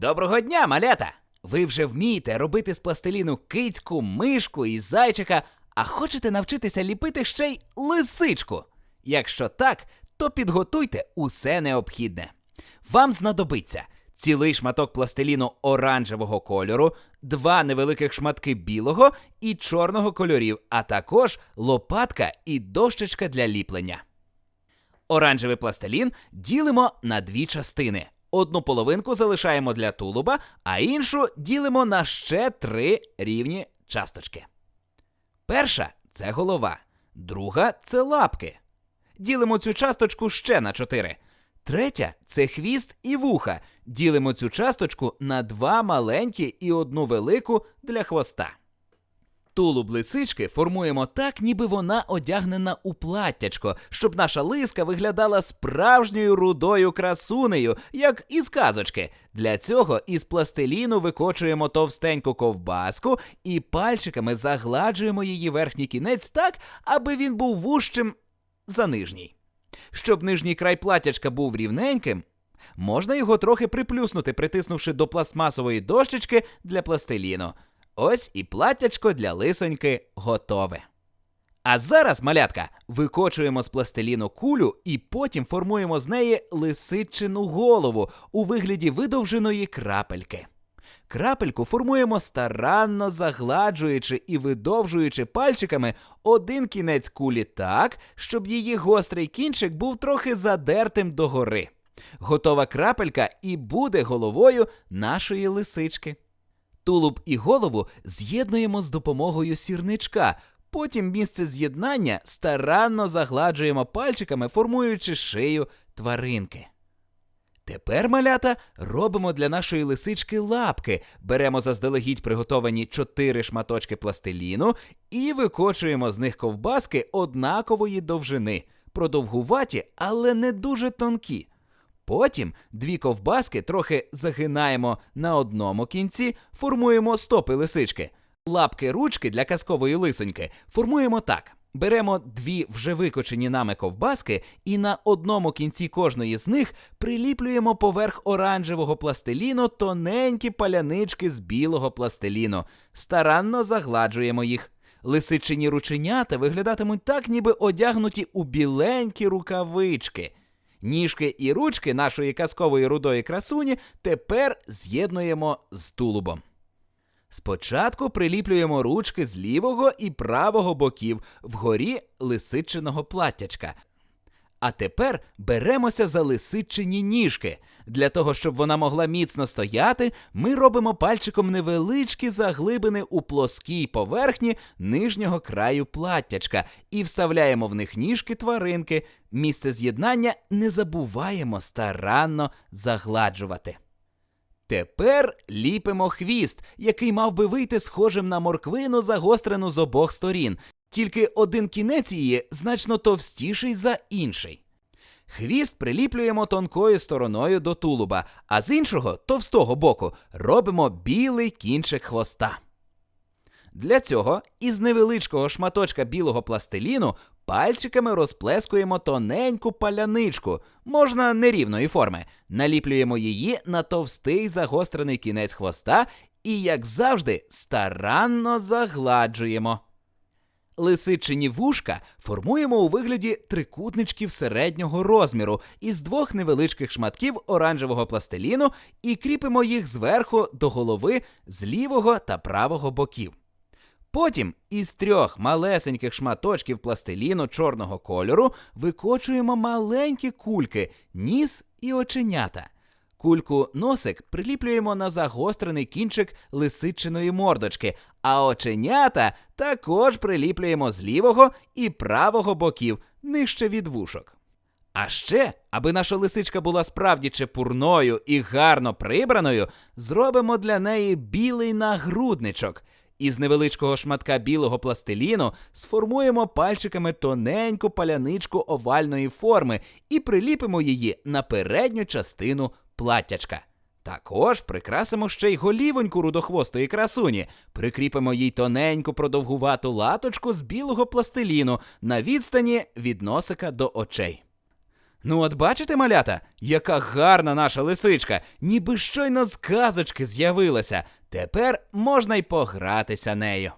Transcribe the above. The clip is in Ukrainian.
Доброго дня, малята! Ви вже вмієте робити з пластиліну кицьку, мишку і зайчика, а хочете навчитися ліпити ще й лисичку? Якщо так, то підготуйте усе необхідне. Вам знадобиться цілий шматок пластиліну оранжевого кольору, два невеликих шматки білого і чорного кольорів, а також лопатка і дощечка для ліплення. Оранжевий пластилін ділимо на дві частини. Одну половинку залишаємо для тулуба, а іншу ділимо на ще три рівні часточки. Перша це голова, друга це лапки. Ділимо цю часточку ще на чотири. Третя це хвіст і вуха. Ділимо цю часточку на два маленькі і одну велику для хвоста. Тулуб лисички формуємо так, ніби вона одягнена у платтячко, щоб наша лиска виглядала справжньою рудою красунею, як із казочки. Для цього із пластиліну викочуємо товстеньку ковбаску і пальчиками загладжуємо її верхній кінець так, аби він був вужчим за нижній. Щоб нижній край платтячка був рівненьким, можна його трохи приплюснути, притиснувши до пластмасової дощечки для пластиліну. Ось і платтячко для лисоньки готове. А зараз, малятка, викочуємо з пластиліну кулю і потім формуємо з неї лисичину голову у вигляді видовженої крапельки. Крапельку формуємо старанно загладжуючи і видовжуючи пальчиками один кінець кулі так, щоб її гострий кінчик був трохи задертим догори. Готова крапелька і буде головою нашої лисички. Тулуб і голову з'єднуємо з допомогою сірничка. Потім місце з'єднання старанно загладжуємо пальчиками, формуючи шию тваринки. Тепер, малята, робимо для нашої лисички лапки, беремо заздалегідь приготовані чотири шматочки пластиліну і викочуємо з них ковбаски однакової довжини, продовгуваті, але не дуже тонкі. Потім дві ковбаски трохи загинаємо на одному кінці, формуємо стопи лисички. Лапки ручки для казкової лисоньки формуємо так. Беремо дві вже викочені нами ковбаски і на одному кінці кожної з них приліплюємо поверх оранжевого пластиліну тоненькі палянички з білого пластиліну. Старанно загладжуємо їх. Лисичині рученята виглядатимуть так, ніби одягнуті у біленькі рукавички. Ніжки і ручки нашої казкової рудої красуні тепер з'єднуємо з тулубом. Спочатку приліплюємо ручки з лівого і правого боків вгорі лисичиного платтячка. А тепер беремося за лисичині ніжки. Для того, щоб вона могла міцно стояти, ми робимо пальчиком невеличкі заглибини у плоскій поверхні нижнього краю платтячка і вставляємо в них ніжки тваринки. Місце з'єднання не забуваємо старанно загладжувати. Тепер ліпимо хвіст, який мав би вийти схожим на морквину, загострену з обох сторін, тільки один кінець її значно товстіший за інший. Хвіст приліплюємо тонкою стороною до тулуба, а з іншого товстого боку робимо білий кінчик хвоста. Для цього із невеличкого шматочка білого пластиліну пальчиками розплескуємо тоненьку паляничку, можна нерівної форми, наліплюємо її на товстий загострений кінець хвоста і, як завжди, старанно загладжуємо. Лисичині вушка формуємо у вигляді трикутничків середнього розміру із двох невеличких шматків оранжевого пластиліну і кріпимо їх зверху до голови з лівого та правого боків. Потім із трьох малесеньких шматочків пластиліну чорного кольору викочуємо маленькі кульки, ніс і оченята. Кульку носик приліплюємо на загострений кінчик лисичиної мордочки, а оченята також приліплюємо з лівого і правого боків нижче від вушок. А ще, аби наша лисичка була справді чепурною і гарно прибраною, зробимо для неї білий нагрудничок. Із невеличкого шматка білого пластиліну сформуємо пальчиками тоненьку паляничку овальної форми і приліпимо її на передню частину платтячка. Також прикрасимо ще й голівоньку рудохвостої красуні, прикріпимо їй тоненьку продовгувату латочку з білого пластиліну на відстані від носика до очей. Ну, от бачите, малята, яка гарна наша лисичка, ніби щойно з казочки з'явилася. Тепер можна й погратися нею.